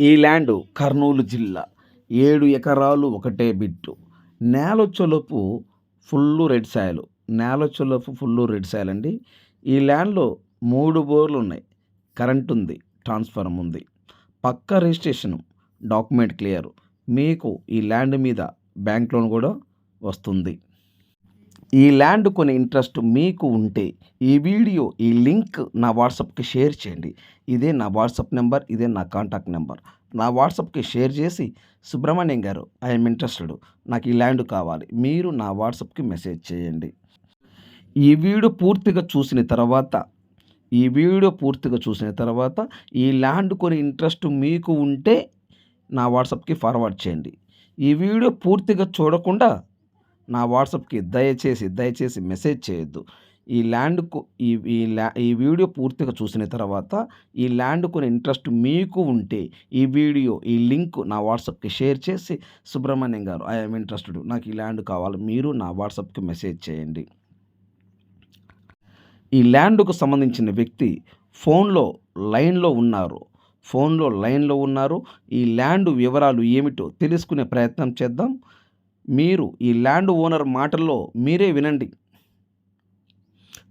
ఈ ల్యాండ్ కర్నూలు జిల్లా. ఏడు ఎకరాలు ఒకటే బిట్టు. నేలొచ్చొలపు ఫుల్ రెడ్ సాయిల్. చొలుపు ఫుల్ రెడ్ సాయిల్ అండి ఈ ల్యాండ్లో మూడు బోర్లు ఉన్నాయి. కరెంట్ ఉంది ట్రాన్స్ఫార్మర్ ఉంది. పక్క రిజిస్ట్రేషన్ డాక్యుమెంట్ క్లియర్. మీకు ఈ ల్యాండ్ మీద బ్యాంక్ లోన్ కూడా వస్తుంది. ఈ ల్యాండ్ కొని ఇంట్రెస్ట్ మీకు ఉంటే ఈ వీడియో ఈ లింక్ నా వాట్సాప్కి షేర్ చేయండి. ఇదే నా వాట్సాప్ నెంబర్ ఇదే నా కాంటాక్ట్ నెంబర్. నా వాట్సాప్కి షేర్ చేసి సుబ్రహ్మణ్యం గారు ఐఎమ్ ఇంట్రెస్టెడ్. నాకు ఈ ల్యాండ్ కావాలి. మీరు నా వాట్సాప్కి మెసేజ్ చేయండి. ఈ వీడియో పూర్తిగా చూసిన తర్వాత ఈ వీడియో పూర్తిగా చూసిన తర్వాత ఈ ల్యాండ్ కొని ఇంట్రెస్ట్ మీకు ఉంటే నా వాట్సాప్కి ఫార్వర్డ్ చేయండి. ఈ వీడియో పూర్తిగా చూడకుండా నా వాట్సాప్కి దయచేసి దయచేసి మెసేజ్ చేయొద్దు. ఈ ల్యాండ్కు ఈ ఈ ల్యా ఈ వీడియో పూర్తిగా చూసిన తర్వాత ఈ ల్యాండ్ కొని ఇంట్రెస్ట్ మీకు ఉంటే ఈ వీడియో ఈ లింక్ నా వాట్సాప్కి షేర్ చేసి సుబ్రహ్మణ్యం గారు ఐఎమ్ ఇంట్రెస్టెడ్. నాకు ఈ ల్యాండ్ కావాలి. మీరు నా వాట్సాప్కి మెసేజ్ చేయండి. ఈ ల్యాండ్కు సంబంధించిన వ్యక్తి ఫోన్లో లైన్లో ఉన్నారు. ఫోన్లో లైన్లో ఉన్నారు. ఈ ల్యాండ్ వివరాలు ఏమిటో తెలుసుకునే ప్రయత్నం చేద్దాం. మీరు ఈ ల్యాండ్ ఓనర్ మాటల్లో మీరే వినండి.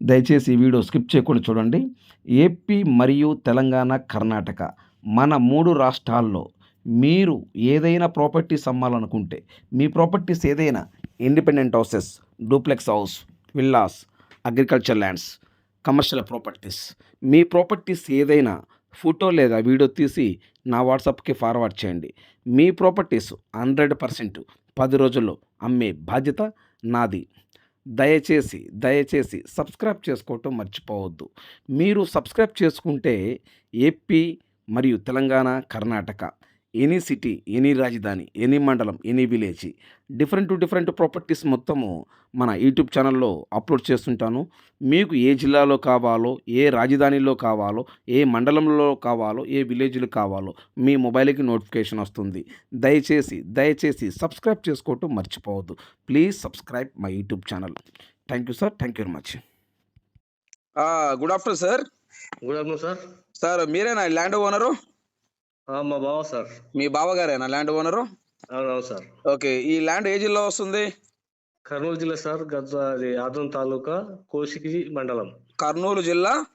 దయచేసి ఈ వీడియో స్కిప్ చేయకుండా చూడండి. ఏపీ మరియు తెలంగాణ కర్ణాటక మన మూడు రాష్ట్రాల్లో మీరు ఏదైనా ప్రాపర్టీస్ అమ్మాలనుకుంటే మీ ప్రాపర్టీస్ ఏదైనా independent houses duplex house villas agriculture lands commercial properties మీ ప్రాపర్టీస్ ఏదైనా ఫోటో లేదా వీడియో తీసి నా వాట్సాప్కి ఫార్వర్డ్ చేయండి. మీ ప్రాపర్టీస్ హండ్రెడ్ పర్సెంట్ పది రోజుల్లో అమ్మే బాధ్యత నాది. దయచేసి దయచేసి సబ్స్క్రైబ్ చేసుకోవటం మర్చిపోవద్దు. మీరు సబ్స్క్రైబ్ చేసుకుంటే ఏపీ మరియు Telangana Karnataka any city any రాజధాని ఎనీ మండలం any village different different properties మొత్తము మన యూట్యూబ్ ఛానల్లో అప్లోడ్ చేస్తుంటాను. మీకు ఏ జిల్లాలో కావాలో ఏ రాజధానిలో కావాలో ఏ మండలంలో కావాలో ఏ విలేజ్లో కావాలో మీ మొబైల్కి నోటిఫికేషన్ వస్తుంది. దయచేసి దయచేసి సబ్స్క్రైబ్ చేసుకోవటం మర్చిపోవద్దు. Please subscribe my YouTube channel. Thank you sir. Thank you very much. Good afternoon sir. Good afternoon sir. Sir మీరేనా? Land owner? మా బావ సార్. మీ బావగారేనా ల్యాండ్ ఓనరు? అవునవును సార్. ఓకే ఈ ల్యాండ్ ఏ జిల్లా వస్తుంది? కర్నూలు జిల్లా సార్ గద్ద అది ఆదోన్ తాలూకా కోసికి మండలం. కర్నూలు జిల్లా?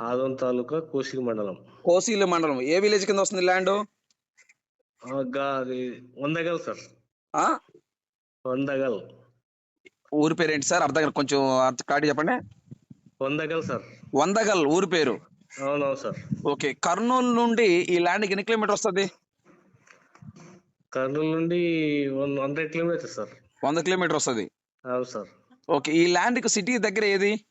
ఆదోన్ తాలూకా కోసికి మండలం. కోసీలు మండలం. ఏ విలేజ్ కింద వస్తుంది ల్యాండ్? ఆ, గా- అది వందగల్ సార్. వందగల్. ఊరి పేరు ఏంటి సార్? అర్థం కాదు. కొంచెం అర్థం కాటి చెప్పండి. వందగల్ సార్. వందగల్ ఊరి పేరు? అవునవును సార్. ఓకే కర్నూలు నుండి ఈ ల్యాండ్కి ఎన్ని కిలోమీటర్ వస్తుంది? కర్నూలు నుండి వన్ హండ్రెడ్ కిలోమీటర్స్ సార్. వంద కిలోమీటర్ వస్తుంది. అవును సార్. ఓకే ఈ ల్యాండ్కి సిటీ దగ్గర ఏది?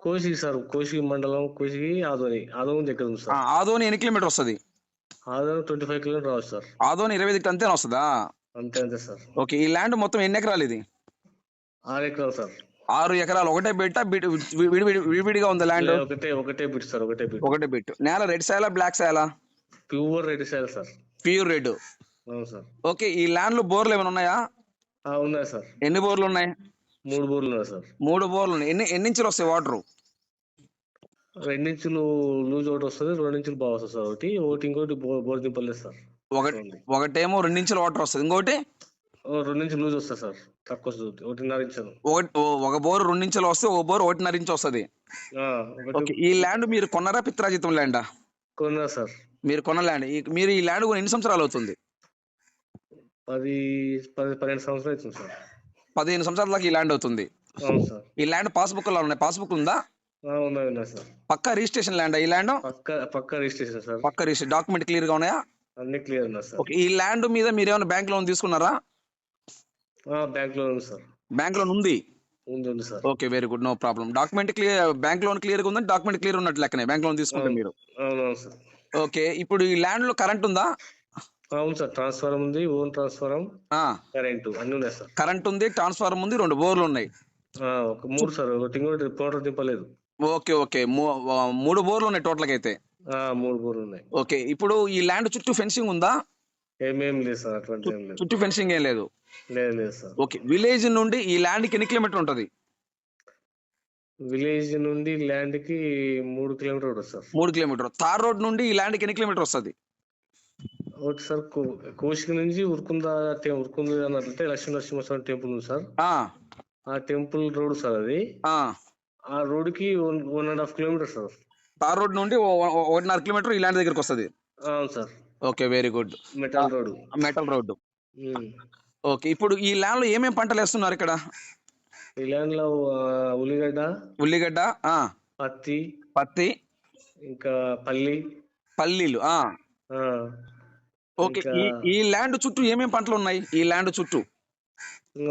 కోసికి సార్ కోసికి మండలం కోసికి ఆదోని. ఆదోని దగ్గర ఉంది ఆ, సార్ ఆదోని ఎన్ని కిలోమీటర్ వస్తుంది? ఆదోని ట్వంటీ ఫైవ్ కిలోమీటర్ రావచ్చు సార్. ఆదోని ఇరవై ఐదు అంతేనా వస్తుందా? అంతే అంతే సార్. ఓకే ఈ ల్యాండ్ మొత్తం ఎన్ని ఎకరాలు ఇది? ఆరు ఎకరాలు సార్. ఆరు ఎకరాలు ఒకటే బిట్ట విడివిడిగా ఉంది ల్యాండ్. ఒకటే ఒకటే బిట్ సార్ ఒకటే బిట్. ఒకటే బిట్. నేల రెడ్ సాయలా black సాయలా? Pure red sir sir. Pure red. Sir. Okay ఈ ల్యాండ్లో బోర్లు ఏమైనా ఉన్నాయా? ఉన్నాయి సార్. ఎన్ని బోర్లు ఉన్నాయి? మూడు బోర్లు ఉన్నాయి సార్. మూడు బోర్లు ఉన్నాయి. ఎన్ని ఎన్ని ఇంచులు వస్తాయి వాటర్? రెండించులు లూజ్ ఒకటి వస్తుంది రెండు ఇంచులు బాగా వస్తుంది సార్. ఒకటి ఒకటి ఇంకోటి బోర్ దింపలేదు సార్. ఒకటి. ఒకటేమో రెండు ఇంచుల వాటర్ వస్తుంది. ఇంకోటి? రెండు ఇంచులు లూజ్ వస్తుంది సార్. తక్కువ వస్తుంది. ఒకటిన్నర ఇంచులు ఒకటి ఓ- ఒక బోర్ రెండు ఇంచులు వస్తే ఓ బోర్ ఒకటిన్నర ఇంచు వస్తుంది. ఒకటి ఈ ల్యాండ్ మీరు కొన్నారా పిత్రాజితం ల్యాండా? కొన్నా సార్. మీరు కొన్న ల్యాండ్. మీరు ఈ ల్యాండ్ ఎన్ని సంవత్సరాలు అవుతుంది? పది పది పన్నెండు సంవత్సరాలు అవుతుంది సార్. పదిహేను సంవత్సరాల దాకా ఈ ల్యాండ్ అవుతుంది. ఈ ల్యాండ్ పాస్బుక్లో ఉన్నాయి? పాస్బుక్ ఉందా? పక్క రిజిస్ట్రేషన్ ల్యాండ్ ఈ land? Pucca registration sir. Pucca registration. Document క్లియర్గా ఉన్నాయా? అన్ని క్లియర్ ఉన్నాయి సార్ ఈ ల్యాండ్ మీద మీరు ఏమైనా బ్యాంక్ లోన్ తీసుకున్నారా? బ్యాంక్లో ఉంది సార్. బ్యాంక్ లోన్ ఉంది? ఉంది ఉంది sir. Okay very good no problem document clear bank loan క్లియర్గా ఉందంటే డాక్యుమెంట్ క్లియర్ ఉన్నట్టు లెక్కనే బ్యాంక్ లోన్ తీసుకుంటే మీరు. అవునవును సార్. ఓకే ఇప్పుడు ఈ ల్యాండ్లో కరెంట్ ఉందా? అవును సార్ ట్రాన్స్ఫారం ఉంది ఓన్ ట్రాన్స్ఫారం కరెంటు అన్ని ఉన్నాయి సార్. కరెంట్ ఉంది ట్రాన్స్ఫార్మర్ ఉంది రెండు బోర్లు ఉన్నాయి. ఒక మూడు సార్ ఒకటి పౌడర్ దింపలేదు. ఓకే ఓకే మూడు బోర్లు ఉన్నాయి టోటల్ అయితే. మూడు బోర్లు ఉన్నాయి. ఓకే ఇప్పుడు ఈ ల్యాండ్ చుట్టూ ఫెన్సింగ్ ఉందా? ఏమేం లేదు సార్ అటువంటి ఏం లేదు. చుట్టూ ఫెన్సింగ్ ఏం లేదు? లేదు లేదు సార్. ఓకే విలేజ్ నుండి ఈ ల్యాండ్కి ఎన్ని కిలోమీటర్ ఉంటుంది? విలేజ్ నుండి ల్యాండ్కి మూడు కిలోమీటర్ ఉంటుంది సార్. మూడు కిలోమీటర్. తార్ రోడ్ నుండి ఈ ల్యాండ్కి ఎన్ని కిలోమీటర్ వస్తుంది? ఒకటి సార్ కో- కోశిక నుంచి ఉరుకుంద ఉరుకుంద అన్నట్లయితే లక్ష్మీ నరసింహస్వామి టెంపుల్ ఉంది సార్. ఆ, టెంపుల్ రోడ్ సార్ అది. ఆ. రోడ్కి one and half kilometer sir. Tar road నుండి ఒకటిన్నర కిలోమీటర్ ఈ ల్యాండ్ దగ్గరికి వస్తుంది. అవును sir. Okay very good. Metal road metal road. Okay ఇప్పుడు ఈ ల్యాండ్లో ఏమేం పంటలు వేస్తున్నారు ఇక్కడ? ఈ ల్యాండ్లో ఉల్లిగడ్డ ఉల్లిగడ్డ ఆ. పత్తి పత్తి. ఇంకా పల్లి. పల్లీలు ఓకే ఈ ల్యాండ్ చుట్టూ ఏమేం పంటలు ఉన్నాయి? ఈ ల్యాండ్ చుట్టూ?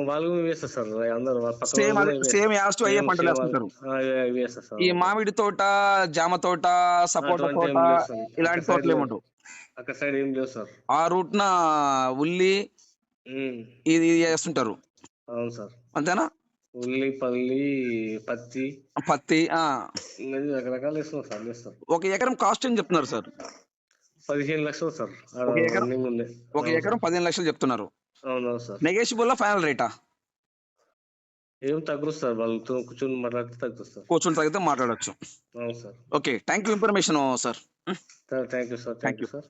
వాళ్ళు అందరు సేమ్ సేమ్ యాస్ట్ అయ్యే పంటలు వేస్తారు ఈ మామిడి తోట జామ తోట సపోటా తోట. ఇలాంటి తోటలు ఏముండవు. అక్కడ సైడ్ ఏం లేవు సార్. ఆ రూట్న ఉల్లి ఉమ్, ఇది చేస్తుంటారు. అవును సార్. అంతేనా? ఉల్లి పల్లి పత్తి పత్తి రకరకాలు వేస్తున్నాం సార్ ఒక ఎకరం కాస్ట్ ఏం చెప్తున్నారు సార్? పదిహేను లక్షలు సార్. ఒక ఎకరం? ఒక పదిహేను లక్షలు చెప్తున్నారు. అవునవును సార్. నెగోషియబుల్ ఫైనల్ రేటా ఏం తగ్గుతుంది సార్ వాళ్ళతో కూర్చొని మాట్లాడితే తగ్గుతుంది సార్ కూర్చొని తగ్గితే మాట్లాడొచ్చు. అవును sir. Okay thank you information sir. Thank you sir thank you sir.